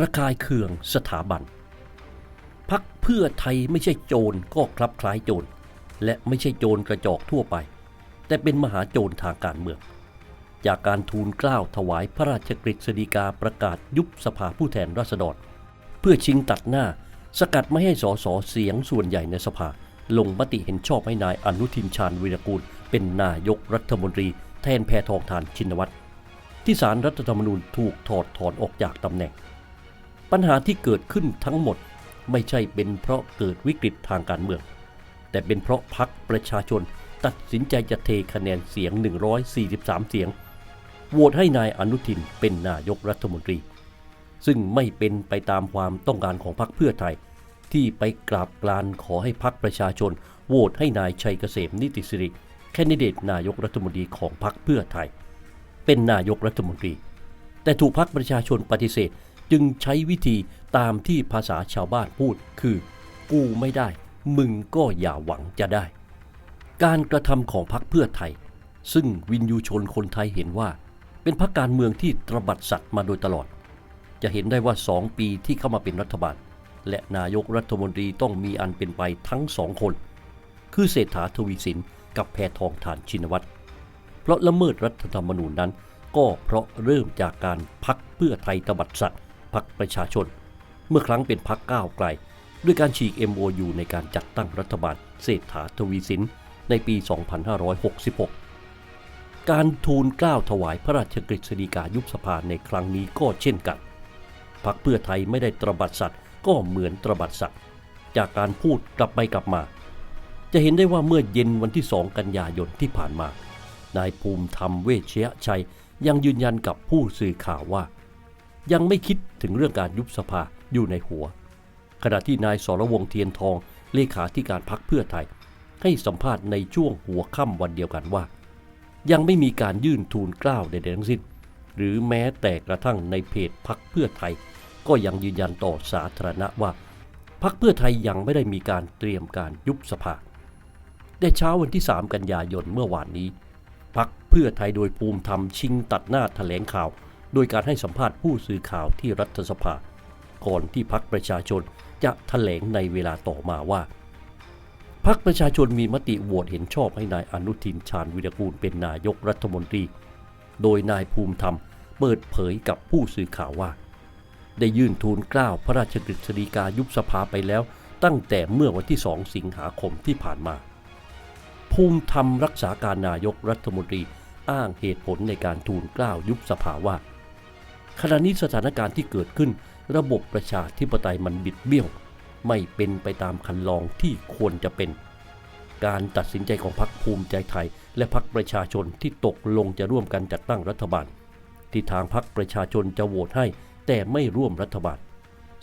ระคายเคืองสถาบัน พักเพื่อไทยไม่ใช่โจรก็คลับคล้ายโจร และไม่ใช่โจรกระจอกทั่วไป แต่เป็นมหาโจรทางการเมือง จากการทูลเกล้าถวายพระราชกฤษฎีกาประกาศยุบสภาผู้แทนราษฎร เพื่อชิงตัดหน้าสกัดไม่ให้สสเสียงส่วนใหญ่ในสภา ลงมติเห็นชอบให้นายอนุทินชาญวีรกูล เป็นนายกรัฐมนตรี แทนแพทองทานชินวัตรที่สารรัฐธรรมนูญถูกถอดถอนออกจากตำแหน่ง ปัญหาที่เกิดขึ้นทั้งหมดไม่ใช่เป็นเพราะเกิดวิกฤตทางการเมือง แต่เป็นเพราะพักประชาชนตัดสินใจจะเทคะแนนเสียง 143 เสียง โหวตให้นายอนุทินเป็นนายกรัฐมนตรี ซึ่งไม่เป็นไปตามความต้องการของพรรคเพื่อไทย ที่ไปกราบกรานขอให้พรรคประชาชนโหวตให้นายชัยเกษมนิติสิริแคนดิเดตนายกรัฐมนตรีของพรรคเพื่อไทย เป็นนายกรัฐมนตรี แต่ถูกพรรคประชาชนปฏิเสธ จึงใช้วิธีตามที่ภาษาชาวบ้านพูดคือ กูไม่ได้ มึงก็อย่าหวังจะได้ การกระทำของพรรคเพื่อไทย ซึ่งวินยูชนคนไทยเห็นว่า เป็นพรรคการเมืองที่ตรบัดสัตว์มาโดยตลอด จะเห็นได้ว่าสองปีที่เข้ามาเป็นรัฐบาล และนายกรัฐมนตรีต้องมีอันเป็นไปทั้งสองคน คือเศรษฐาทวีสินกับแพทองทานชินวัตรเพราะละเมิดรัฐธรรมนูญนั้นก็เพราะเริ่มจากการพักเพื่อไทยตบัดสัตว์ พักประชาชน เมื่อครั้งเป็นพักก้าวไกล ด้วยการฉีก MOU ในการจัดตั้งรัฐบาลเศรษฐาทวีสินในปี 2566 การทูลเกล้าถวายพระราชกฤษฎีกายุบสภาในครั้งนี้ก็เช่นกันพักเพื่อไทยไม่ได้ตระบัดสัตว์ก็เหมือนตระบัดสัตว์จากการพูดกลับไปกลับมา จะเห็นได้ว่าเมื่อเย็นวันที่ 2 กันยายนที่ผ่านมา นายภูมิธรรมเวชยชัยยังยืนยันกับผู้สื่อข่าวว่า ยังไม่คิดถึงเรื่องการยุบสภาอยู่ในหัว ขณะที่นายสรวงเทียนทองเลขาธิการพักเพื่อไทย ให้สัมภาษณ์ในช่วงหัวค่ำวันเดียวกันว่า ยังไม่มีการยื่นทูลกล้าวใดๆทั้งสิ้น หรือแม้แต่กระทั่งในเพจพักเพื่อไทย ก็ยังยืนยันต่อสาธารณะว่าพักเพื่อไทยยังไม่ได้มีการเตรียมการยุบสภาแต่เช้าวันที่ 3 กันยายนเมื่อวานนี้พักเพื่อไทยโดยภูมิธรรมชิงตัดหน้าแถลงข่าว โดยการให้สัมภาษณ์ผู้สื่อข่าวที่รัฐสภา ก่อนที่พักประชาชนจะแถลงในเวลาต่อมาว่า พักประชาชนมีมติโหวตเห็นชอบให้นายอนุทินชาญวิรกูลเป็นนายกรัฐมนตรี โดยนายภูมิธรรมเปิดเผยกับผู้สื่อข่าวว่า ได้ยื่นทูลเกล้าพระราชกฤษฎีกายุบสภาไปแล้ว ตั้งแต่เมื่อวันที่ 2 สิงหาคมที่ผ่านมา ภูมิธรรมรักษาการนายกรัฐมนตรีอ้างเหตุผลในการทูลเกล้ายุบสภาว่า ขณะนี้สถานการณ์ที่เกิดขึ้น ระบบประชาธิปไตยมันบิดเบี้ยว ไม่เป็นไปตามคันลองที่ควรจะเป็น การตัดสินใจของพรรคภูมิใจไทย และพรรคประชาชนที่ตกลงจะร่วมกันจัดตั้งรัฐบาล ที่ทางพรรคประชาชนจะโหวตให้ แต่ไม่ร่วมรัฐบาล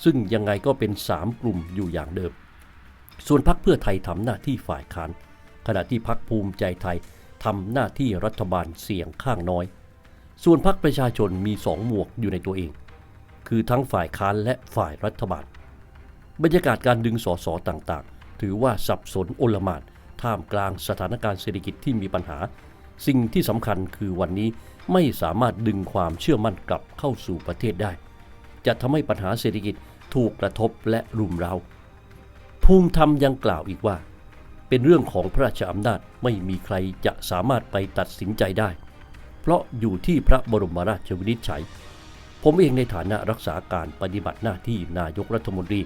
ซึ่งยังไงก็เป็น 3 กลุ่มอยู่อย่างเดิม ส่วนพรรคเพื่อไทยทำหน้าที่ฝ่ายค้านขณะที่พรรคภูมิใจไทยทำหน้าที่รัฐบาลเสียงข้างน้อย ส่วนพรรคประชาชนมีสองหมวกอยู่ในตัวเอง คือทั้งฝ่ายค้านและฝ่ายรัฐบาล บรรยากาศการดึงสสต่างๆ ถือว่าสับสนโอลมานท่ามกลางสถานการณ์เศรษฐกิจที่มีปัญหา สิ่งที่สำคัญคือวันนี้ไม่สามารถดึงความเชื่อมั่นกลับเข้าสู่ประเทศได้ จะทำให้ปัญหาเศรษฐกิจถูกกระทบและรุมเร้าภูมิธรรมยังกล่าวอีกว่า เป็นเรื่องของพระราชอำนาจไม่มีใครจะสามารถไปตัดสินใจได้ เพราะอยู่ที่พระบรมราชวินิจฉัย ผมเองในฐานะรักษาการปฏิบัติหน้าที่นายกรัฐมนตรี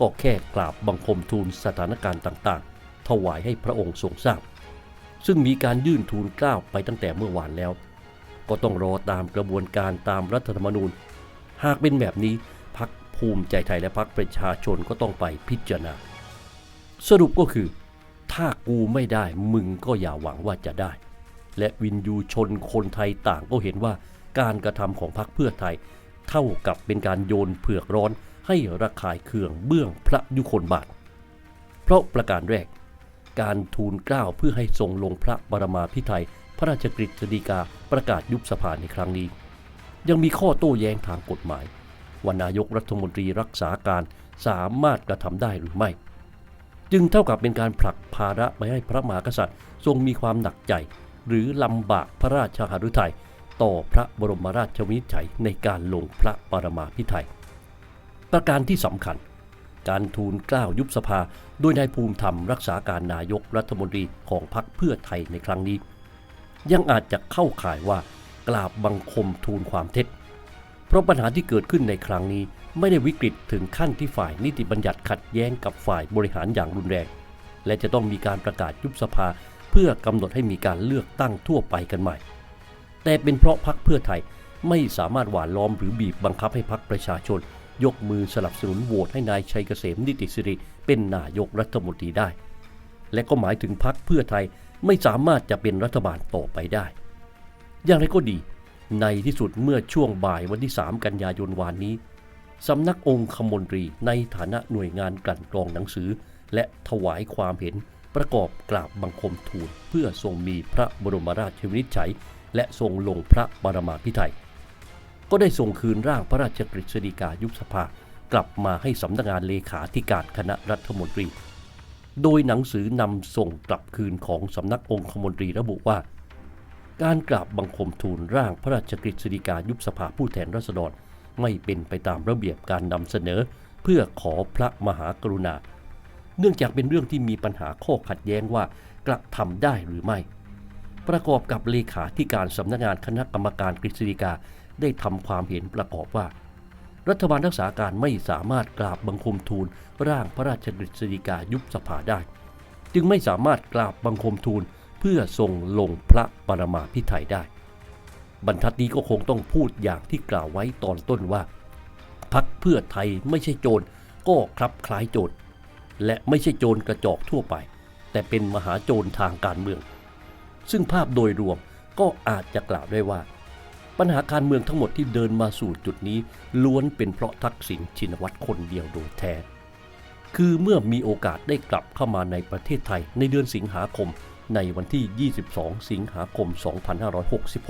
ก็แค่กราบบังคมทูลสถานการณ์ต่างๆ ถวายให้พระองค์ทรงทราบ ซึ่งมีการยื่นทูลเกล้าไปตั้งแต่เมื่อวานแล้ว ก็ต้องรอตามกระบวนการตามรัฐธรรมนูญ หากเป็นแบบนี้พักภูมิใจไทยและพักประชาชนก็ต้องไปพิจารณา สรุปก็คือ ถ้ากูไม่ได้มึงก็อย่าหวังว่าจะได้ และวินยูชนคนไทยต่างก็เห็นว่าการกระทำของพรรคเพื่อไทย เท่ากับเป็นการโยนเผือกร้อนให้ระคายเคืองเบื้องพระยุคลบาท เพราะประการแรก การทูลเกล้าเพื่อให้ทรงลงพระบรมาภิไธยพระราชกฤษฎีกาประกาศยุบสภาในครั้งนี้ ยังมีข้อโต้แย้งทางกฎหมายว่านายกรัฐมนตรีรักษาการสามารถกระทำได้หรือไม่ จึงเท่ากับเป็นการผลักภาระไปให้พระมหากษัตริย์ ทรงมีความหนักใจ หรือลำบากพระราชหฤทัยต่อพระบรมราชวินิจฉัยในการลงพระปรมาภิไธยประการที่สำคัญ การทูลกล้าวยุบสภา โดยนายภูมิธรรมรักษาการนายกรัฐมนตรีของพรรคเพื่อไทยในครั้งนี้ ยังอาจจะเข้าข่ายว่ากราบบังคมทูลความเท็จ เพราะปัญหาที่เกิดขึ้นในครั้งนี้ไม่ได้วิกฤตถึงขั้นที่ฝ่ายนิติบัญญัติขัดแย้งกับฝ่ายบริหารอย่างรุนแรง และจะต้องมีการประกาศยุบสภา เพื่อกำหนดให้มีการเลือกตั้งทั่วไปกันใหม่ แต่เป็นเพราะพรรคเพื่อไทยไม่สามารถหวานล้อมหรือบีบบังคับให้พรรคประชาชน ยกมือสนับสนุนโหวตให้นายชัยเกษมนิติสิริเป็นนายกรัฐมนตรีได้ และก็หมายถึงพรรคเพื่อไทยไม่สามารถจะเป็นรัฐบาลต่อไปได้ อย่างไรก็ดี ในที่สุดเมื่อช่วงบ่ายวันที่ 3 กันยายนวานนี้สำนักองคมนตรีในฐานะหน่วยงานกลั่นกรองหนังสือ และถวายความเห็น ประกอบกราบบังคมทูล เพื่อทรงมีพระบรมราชวินิจฉัย และทรงลงพระบรมาภิไธยก็ได้ส่งคืนร่างพระราชกฤษฎีกายุบสภากลับมาให้สำนักงานเลขาธิการคณะรัฐมนตรี โดยหนังสือนำส่งกลับคืนของสำนักองคมนตรีระบุว่า การกราบบังคมทูลร่างพระราชกฤษฎีกายุบสภาผู้แทนราษฎรไม่เป็นไปตามระเบียบการนำเสนอ เพื่อขอพระมหากรุณา เนื่องจากเป็นเรื่องที่มีปัญหาข้อขัดแย้งว่ากระทำได้หรือไม่ ประกอบกับเลขาธิการสำนักงานคณะกรรมการกฤษฎีกาได้ทำความเห็นประกอบว่า รัฐบาลรักษาการไม่สามารถกราบบังคมทูลร่างพระราชกฤษฎีกายุบสภาได้ จึงไม่สามารถกราบบังคมทูลเพื่อทรงลงพระปรมาภิไธยได้ บรรทัดนี้ก็คงต้องพูดอย่างที่กล่าวไว้ตอนต้นว่า พักเพื่อไทยไม่ใช่โจรก็คลับคล้ายโจร และไม่ใช่โจรกระจอกทั่วไป แต่เป็นมหาโจรทางการเมือง ซึ่งภาพโดยรวมก็อาจจะกล่าวได้ว่า ปัญหาการเมืองทั้งหมดที่เดินมาสู่จุดนี้ ล้วนเป็นเพราะทักษิณชินวัตรคนเดียวโดยแท้ คือเมื่อมีโอกาสได้กลับเข้ามาในประเทศไทยในเดือนสิงหาคมในวันที่ 22 สิงหาคม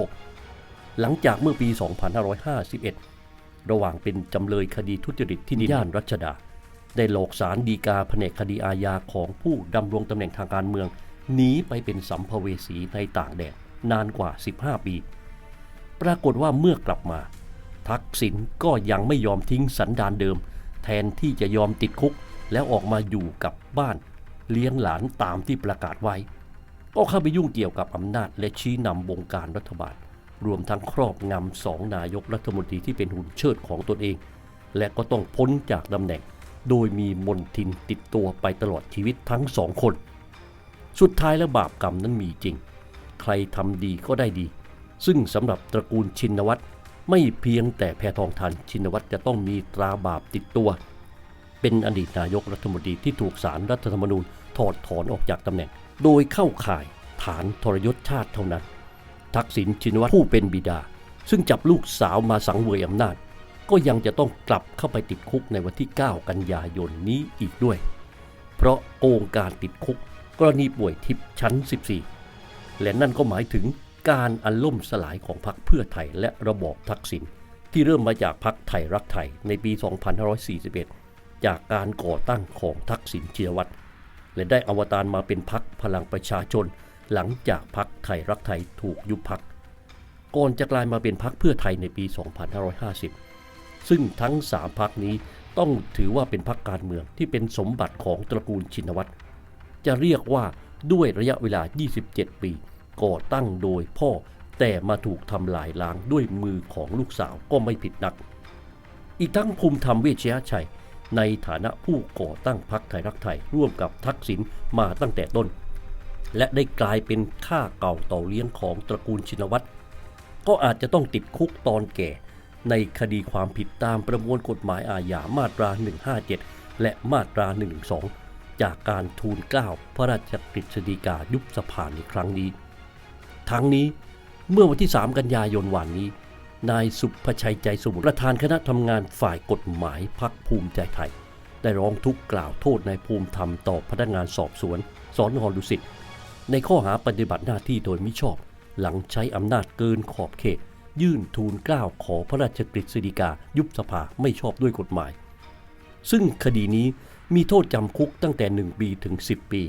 2566 หลังจากเมื่อปี 2551 ระหว่างเป็นจำเลยคดีทุจริตที่ดิย่านรัชดา ได้หลอกสารดีกาแผนกคดีอาญาของผู้ดำรงตำแหน่งทางการเมืองหนีไปเป็นสัมภเวสีในต่างแดนนานกว่า 15 ปี ปรากฏว่าเมื่อกลับมา ทักษิณก็ยังไม่ยอมทิ้งสันดานเดิม แทนที่จะยอมติดคุก แล้วออกมาอยู่กับบ้าน เลี้ยงหลานตามที่ประกาศไว้ ก็เข้าไปยุ่งเกี่ยวกับอำนาจและชี้นำวงการรัฐบาล รวมทั้งครอบงำสองนายกรัฐมนตรีที่เป็นหุ่นเชิดของตนเอง และก็ต้องพ้นจากตำแหน่ง โดยมีมนทินติดตัวไปตลอดชีวิตทั้งสองคน สุดท้ายแล้วบาปกรรมนั้นมีจริง ใครทำดีก็ได้ดี ซึ่งสำหรับตระกูลชินวัตรไม่เพียงแต่แพทองทานชินวัตรจะต้องมีตราบาปติดตัว เป็นอดีตนายกรัฐมนตรีที่ถูกศาลรัฐธรรมนูญถอดถอนออกจากตำแหน่ง โดยเข้าข่ายฐานทรยศชาติเท่านั้น ทักษิณชินวัตรผู้เป็นบิดา ซึ่งจับลูกสาวมาสังเวยอำนาจ ก็ยังจะต้องกลับเข้าไปติดคุกในวันที่ 9 กันยายนนี้อีกด้วย เพราะโกงการติดคุกกรณีป่วยทิพย์ชั้น 14 และนั่นก็หมายถึงการอันล่มสลายของพรรคเพื่อไทยและระบอบทักษิณที่เริ่มมาจากพรรคไทยรักไทยในปี 2541 จากการก่อตั้งของทักษิณชินวัตรและได้อวตารมาเป็นพรรคพลังประชาชน หลังจากพรรคไทยรักไทยถูกยุบพรรคก่อนจะกลายมาเป็นพรรคเพื่อไทยในปี 2550 ซึ่งทั้ง 3พรรคนี้ต้องถือว่าเป็นพรรคการเมืองที่เป็นสมบัติของตระกูลชินวัตรจะเรียกว่าด้วยระยะเวลา 27 ปี ก่อตั้งโดยพ่อแต่มาถูกทำลายล้างด้วยมือของลูกสาวก็ไม่ผิดนัก อีกทั้งภูมิธรรมเวชยชัย ในฐานะผู้ก่อตั้งพรรคไทยรักไทยร่วมกับทักษิณมาตั้งแต่ต้น และได้กลายเป็นข้าเก่าต่อเลี้ยงของตระกูลชินวัตรก็อาจจะต้องติดคุกตอนแก่ ในคดีความผิดตามประมวลกฎหมายอาญามาตรา 157 และมาตรา 112 จากการทูลเกล้าพระราชกฤษฎีกายุบสภาในครั้งนี้ ทั้งนี้เมื่อวันที่ 3 กันยายนวันนี้ นายสุภชัยใจสมุทรประธานคณะทำงานฝ่ายกฎหมายพักภูมิใจไทย ได้ร้องทุกข์กล่าวโทษนายภูมิธรรมต่อพนักงานสอบสวนสอนอดุสิตในข้อหาปฏิบัติหน้าที่โดยมิชอบ หลังใช้อำนาจเกินขอบเขต ยื่นทูลเกล้าขอพระราชกฤษฎีกายุบสภาไม่ชอบด้วยกฎหมาย ซึ่งคดีนี้มีโทษจำคุกตั้งแต่ 1 ปีถึง 10 ปี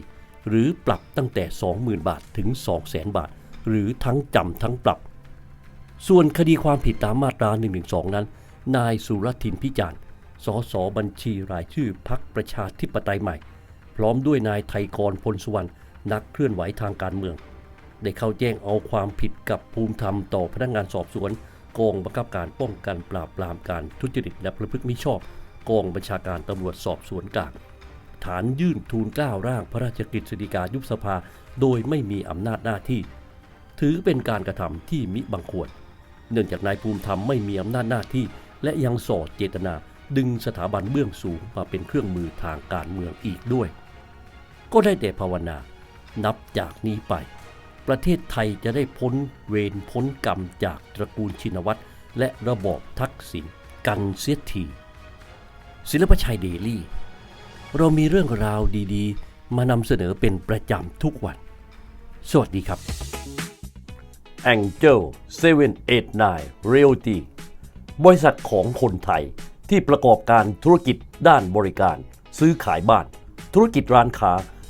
หรือปรับตั้งแต่ 20,000 บาทถึง 200,000 บาท หรือทั้งจำทั้งปรับ ส่วนคดีความผิดตามมาตรา 112 นั้น นายสุรทินพิจารณ์สสบัญชีรายชื่อพักประชาธิปไตยใหม่ พร้อมด้วยนายไทยกรพลสุวรรณนักเคลื่อนไหวทางการเมือง ได้เข้าแจ้งเอาความผิดกับภูมิธรรมต่อพนักงานสอบสวนกองบังคับการป้องกันปราบปรามการทุจริตและประพฤติมิชอบกองบัญชาการตำรวจสอบสวนกลางฐานยื่นทูลกล้าวร่างพระราชกฤษฎีกายุบสภา โดยไม่มีอำนาจหน้าที่ ถือเป็นการกระทำที่มิบังควร เนื่องจากนายภูมิธรรมไม่มีอำนาจหน้าที่ และยังสอดเจตนา ดึงสถาบันเบื้องสูงมาเป็นเครื่องมือทางการเมืองอีกด้วย ก็ได้แต่ภาวนา นับจากนี้ไป ประเทศไทยจะได้พ้นเวรพ้นกรรมจากตระกูลชินวัตรและระบอบทักษิณกันเสียทีศิลปชัยเดลี่ เรามีเรื่องราวดีๆ มานำเสนอเป็นประจำทุกวัน สวัสดีครับ Angel 789 Realty บริษัทของคนไทยที่ประกอบการธุรกิจด้านบริการ ซื้อขายบ้าน ธุรกิจร้านค้า